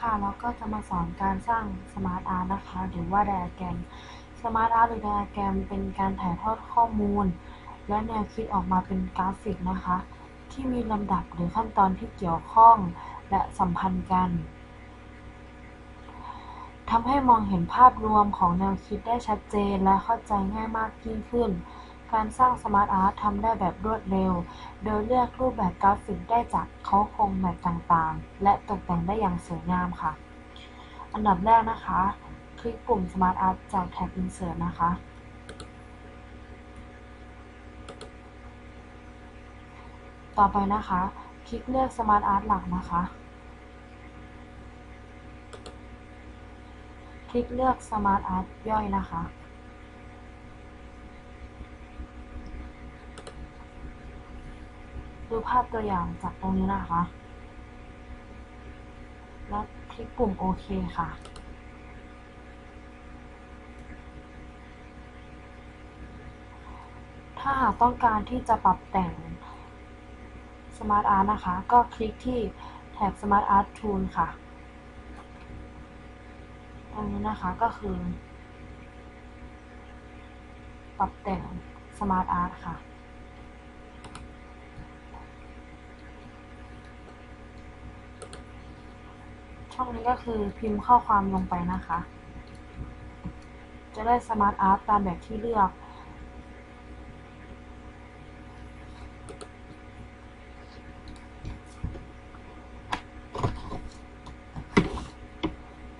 ค่ะเราก็จะมาสอนการสร้างสมาร์ทอาร์ตนะคะ หรือว่าไดอะแกรมสมาร์ทอาร์ตหรือไดอะแกรมเป็นการถ่ายทอดข้อมูล และแนวคิดออกมาเป็นกราฟิกนะคะ ที่มีลำดับหรือขั้นตอนที่เกี่ยวข้องและสัมพันธ์กันทำให้มองเห็นภาพรวมของแนวคิดได้ชัดเจนและเข้าใจง่ายมากยิ่งขึ้น การสร้างสมาร์ทอาร์ตทำได้แบบรวดเร็ว โดยเลือกรูปแบบกราฟิกได้จากเขาโครงแบบต่างๆ และตกแต่งได้อย่างสวยงามค่ะ อันดับแรกนะคะ คลิกปุ่ม Smart Art จากแท็บ Insert นะคะ ต่อไปนะคะ คลิกเลือก Smart Art หลักนะคะ คลิกเลือก Smart Art ย่อยนะคะ ดูภาพตัวอย่างจากตรงนี้นะคะ แล้วคลิกปุ่มโอเคค่ะ ถ้าหากต้องการที่จะปรับแต่ง Smart Art นะคะ ก็คลิกที่แท็บ Smart Art Tool ค่ะ ตรงนี้นะคะก็คือ ปรับแต่ง Smart Art ค่ะ ช่องนี้ก็คือพิมพ์ข้อความลงไปนะคะ จะได้สมาร์ทอาร์ตตามแบบที่เลือก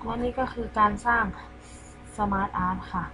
และนี่ก็คือการสร้างสมาร์ทอาร์ตค่ะ